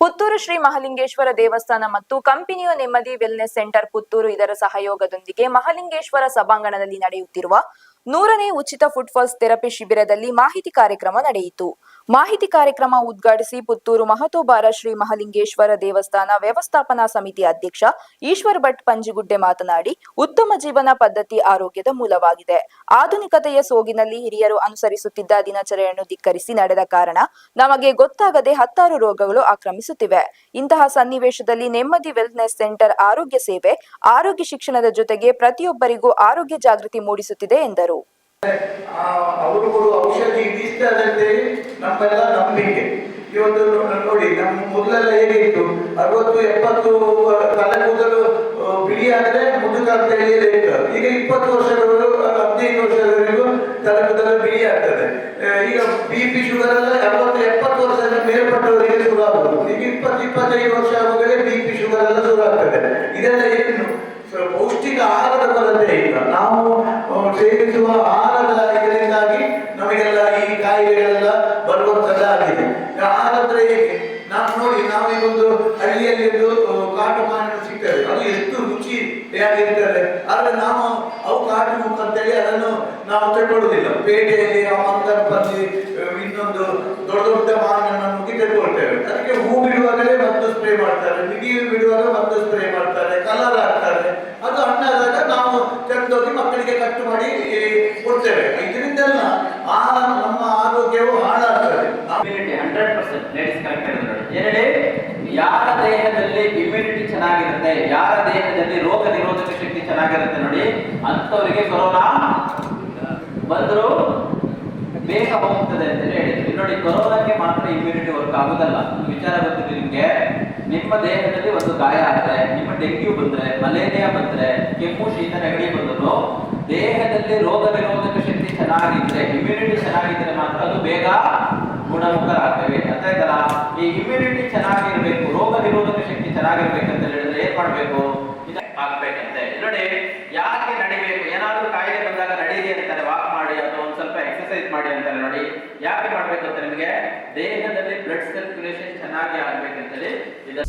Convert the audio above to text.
ಪುತ್ತೂರು ಶ್ರೀ ಮಹಾಲಿಂಗೇಶ್ವರ ದೇವಸ್ಥಾನ ಮತ್ತು ಕಂಪನಿಯ ನೆಮ್ಮದಿ ವೆಲ್ನೆಸ್ ಸೆಂಟರ್ ಪುತ್ತೂರು ಇದರ ಸಹಯೋಗದೊಂದಿಗೆ ಮಹಾಲಿಂಗೇಶ್ವರ ಸಭಾಂಗಣದಲ್ಲಿ ನಡೆಯುತ್ತಿರುವ ನೂರನೇ ಉಚಿತ ಫುಟ್ಫಾಲ್ಸ್ ಥೆರಪಿ ಶಿಬಿರದಲ್ಲಿ ಮಾಹಿತಿ ಕಾರ್ಯಕ್ರಮ ನಡೆಯಿತು. ಮಾಹಿತಿ ಕಾರ್ಯಕ್ರಮ ಉದ್ಘಾಟಿಸಿ ಪುತ್ತೂರು ಮಹತೋಬಾರ ಶ್ರೀ ಮಹಲಿಂಗೇಶ್ವರ ದೇವಸ್ಥಾನ ವ್ಯವಸ್ಥಾಪನಾ ಸಮಿತಿ ಅಧ್ಯಕ್ಷ ಈಶ್ವರ್ ಭಟ್ ಪಂಜಿಗುಡ್ಡೆ ಮಾತನಾಡಿ, ಉತ್ತಮ ಜೀವನ ಪದ್ಧತಿ ಆರೋಗ್ಯದ ಮೂಲವಾಗಿದೆ. ಆಧುನಿಕತೆಯ ಸೋಗಿನಲ್ಲಿ ಹಿರಿಯರು ಅನುಸರಿಸುತ್ತಿದ್ದ ದಿನಚರಿಯನ್ನು ಧಿಕ್ಕರಿಸಿ ನಡೆದ ಕಾರಣ ನಮಗೆ ಗೊತ್ತಾಗದೆ ಹತ್ತಾರು ರೋಗಗಳು ಆಕ್ರಮಿಸುತ್ತಿವೆ. ಇಂತಹ ಸನ್ನಿವೇಶದಲ್ಲಿ ನೆಮ್ಮದಿ ವೆಲ್ನೆಸ್ ಸೆಂಟರ್ ಆರೋಗ್ಯ ಸೇವೆ, ಆರೋಗ್ಯ ಶಿಕ್ಷಣದ ಜೊತೆಗೆ ಪ್ರತಿಯೊಬ್ಬರಿಗೂ ಆರೋಗ್ಯ ಜಾಗೃತಿ ಮೂಡಿಸುತ್ತಿದೆ ಎಂದರು. ಅವರು ಔಷಧಿ ಇದಿಷ್ಟದೆ ಅಂತೇಳಿ ನಮ್ಮೆಲ್ಲ ನಂಬಿಕೆ. ಇವತ್ತು ನೋಡಿ ನಮ್ಮ ಮೊದಲೆಲ್ಲ ಹೇಗಿತ್ತು? ಅರವತ್ತು, ಎಪ್ಪತ್ತು ತಲೆ ಕೂದಲು ಬಿಳಿ ಆದ್ರೆ ಮುದುಕ ಅಂತ ಹೇಳಿ ಈಗ ಇಪ್ಪತ್ತು ವರ್ಷದವರು ಹದಿನೈದು ವರ್ಷದವರೆಗೂ ತಲೆ ಕೂದಲು ಬಿಳಿ ಆಗ್ತದೆ. ಈಗ ಬಿ ಪಿ ಶುಗರ್ ಎಲ್ಲ ಅರವತ್ತು, ಎಪ್ಪತ್ತು ವರ್ಷದ ಮೇಲ್ಪಟ್ಟವರಿಗೆ ಶುರು ಆಗ್ಬೋದು ಈಗ ಇಪ್ಪತ್ತು, ಇಪ್ಪತ್ತೈದು ವರ್ಷ ಆಗುವಾಗಲೇ ಬಿ ಪಿ ಶುಗರ್ ಎಲ್ಲ ಶುರು ಆಗ್ತದೆ ಇದೆಲ್ಲ ಏನು? ಪೌಷ್ಟಿಕ ಆಹಾರದ ಕೊರತೆ ಇಲ್ಲ. ನಾವು ಸೇವಿಸುವ ಆಹಾರದ ಬರುವಂತದ್ದಾಗಿದೆ ಹೇಗೆ ನಾವು ನೋಡಿ, ನಾವು ಒಂದು ಹಳ್ಳಿಯಲ್ಲಿ ಕಾಟು ಮಾನಿನ ಸಿಗ್ತದೆ. ಅದು ಎಷ್ಟು ರುಚಿ ಆಗಿರ್ತದೆ ಆದ್ರೆ ನಾವು ಅವು ಕಾಟು ಮುಖ ಅಂತೇಳಿ ಅದನ್ನು ನಾವು ತಗೊಳ್ಳುವುದಿಲ್ಲ ಪೇಟೆಯಲ್ಲಿ ಮಂಗನ ಬಂದು ಇನ್ನೊಂದು ದೊಡ್ಡ ದೊಡ್ಡ ಮಾವಿನನ್ನು ಹೇಳಿ ಯಾರ ದೇಹದಲ್ಲಿ ಇಮ್ಯುನಿಟಿ ಚೆನ್ನಾಗಿರುತ್ತೆ, ಯಾರ ದೇಹದಲ್ಲಿ ರೋಗ ನಿರೋಧಕ ಶಕ್ತಿ ಚೆನ್ನಾಗಿರುತ್ತೆ ನೋಡಿ ಅಂತವರಿಗೆ ಕೊರೋನಾ ಬಂದ್ರು ಬೇಗ ಹೋಗ್ತದೆ ಅಂತ ಹೇಳಿದ್ರು. ನೋಡಿ, ಕೊರೋನಾಕ್ಕೆ ಮಾತ್ರ ಇಮ್ಯುನಿಟಿ ವರ್ಕ್ ಆಗುದಲ್ಲ. ವಿಚಾರ ಗೊತ್ತಿದೆ ನಿಮ್ಗೆ. ನಿಮ್ಮ ದೇಹದಲ್ಲಿ ಒಂದು ಗಾಯ ಆದ್ರೆ, ನಿಮ್ಮ ಡೆಂಗ್ಯೂ ಬಂದ್ರೆ, ಮಲೇರಿಯಾ ಬಂದ್ರೆ, ಕೆಮ್ಮು, ಶೀತ, ನೆಗಡಿ ಬಂದ್ರು ದೇಹದಲ್ಲಿ ರೋಗ ನಿರೋಧಕ ಶಕ್ತಿ ಚೆನ್ನಾಗಿದ್ರೆ ಇಮ್ಯುನಿಟಿ ಚೆನ್ನಾಗಿದ್ರೆ ಮಾತ್ರ ಅದು ಬೇಗ ಗುಣಮುಖರಾಗ್ತೇವೆ ಅಂತ ಆಯ್ತಲ್ಲ ಈ ಇಮ್ಯುನಿಟಿ ಚೆನ್ನಾಗಿರ್ಬೇಕು ರೋಗ ನಿರೋಧಕ ಶಕ್ತಿ ಚೆನ್ನಾಗಿರ್ಬೇಕಂತ ಹೇಳಿದ್ರೆ ಏನ್ ಮಾಡ್ಬೇಕು? ಆಗ್ಬೇಕಂತೆ. ನೋಡಿ ಯಾಕೆ ನಡಿಬೇಕು? ಏನಾದ್ರೂ ಕಾಯಿಲೆ ಬಂದಾಗ ನಡೀರಿ ಅಂತಾರೆ ವಾಕ್ ಮಾಡಿ, ಅಥವಾ ಒಂದ್ ಸ್ವಲ್ಪ ಎಕ್ಸರ್ಸೈಸ್ ಮಾಡಿ ಅಂತಾರೆ ನೋಡಿ. ಯಾಕೆ ಮಾಡ್ಬೇಕು ಅಂತ ನಿಮಗೆ? ದೇಹದಲ್ಲಿ ಬ್ಲಡ್ ಸರ್ಕ್ಯುಲೇಷನ್ ಚೆನ್ನಾಗಿ ಆಗ್ಬೇಕಂತೇಳಿ ಇದನ್ನ